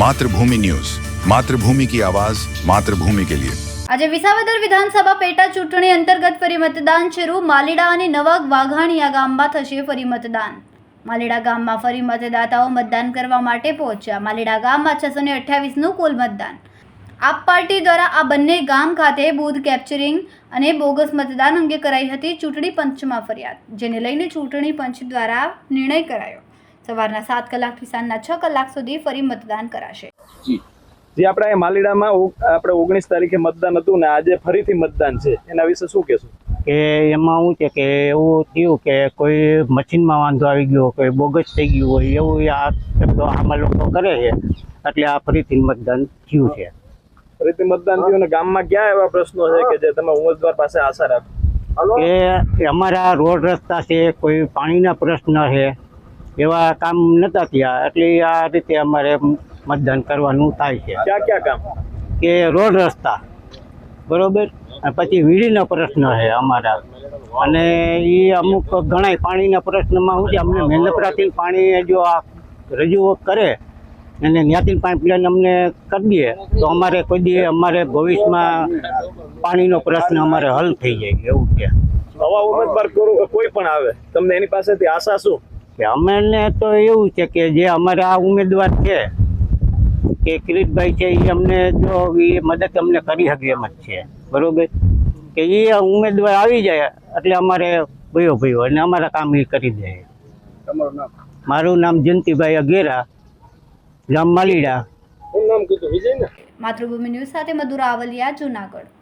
Mathrubhumi news. Mathrubhumi કી આવાઝ માતૃભૂમિ કે લિયે. આજે વિસાવદર વિધાનસભા પેટા ચૂંટણી અંતર્ગત ફરી મતદાન શરૂ. માલેડા અને નવા વાઘાણીયા ગામમાં થશે ફરી મતદાન. માલેડા ગામમાં ફરી મતદાતાઓ મતદાન કરવા માટે પહોંચ્યા. માલેડા ગામમાં છસો ને અઠ્યાવીસનું કુલ મતદાન. આપ પાર્ટી દ્વારા આ બંને ગામ ખાતે બૂથ કેપ્ચરિંગ અને બોગસ મતદાન અંગે કરાઈ હતી ચૂંટણી પંચમાં ફરિયાદ, જેને લઈને ચૂંટણી પંચ દ્વારા નિર્ણય કરાયો. સવારના સાત કલાકથી સાંજના છ કલાક સુધી ફરી મતદાન કરાશે. જે. આપણે અહીંયા માલીડામાં આપણે ઓગણીસ તારીખે મતદાન હતું ને આજે ફરીથી મતદાન છે. એના વિશે શું કહેશું? કે એમાં શું છે કે એવું થયું કે કોઈ મશીનમાં વાંધો આવી ગયો કોઈ બોગસ થઈ ગયું હોય એવું આ શબ્દો આમાં લોકો કરે છે. એટલે આ ફરીથી મતદાન થયું છે. ફરીથી મતદાન થયું ને ગામમાં ક્યાં એવા પ્રશ્નો છે કે જે તમે ઉમેદવાર પાસે આશા રાખો? કે અમારા રોડ રસ્તા છે કોઈ પાણીના પ્રશ્ન છે એવા કામ નતા થયા. એટલે આ રીતે અમારે મતદાન કરવાનું થાય છે. ક્યાં ક્યાં કામ? કે રોડ રસ્તા. બરોબર? પછી વીજળીનો પ્રશ્ન છે અમારા. અને એ અમુક ઘણા પાણીના પ્રશ્નમાં શું છે અમને મહેનપરાથી પાણી જો આ રજૂ કરે અને ત્યાંથી પાઇપલાઇન અમને કરી દઈએ તો અમારે કોઈ દી અમારે ભવિષ્યમાં પાણીનો પ્રશ્ન અમારે હલ થઈ જાય એવું છે. નવા ઉમેદવાર કોઈ પણ આવે. તમને એની પાસેથી આશા શું? કે અમને તો એવું છે કે જે અમારા આ ઉમેદવાર છે કે કિરીટભાઈ છે એ અમને જો એ મદદ અમને કરી શકે એમ જ છે. બરોબર? કે એ ઉમેદવાર આવી જાય એટલે અમારે ભયો ભયો અને અમારા કામ એ કરી દે. તમારું નામ? મારું નામ જયંતિભાઈ અગેરા ગામ માલીડા. માતૃભૂમિ ન્યૂઝ સાથે મધુરા આવલિયા જુનાગઢ.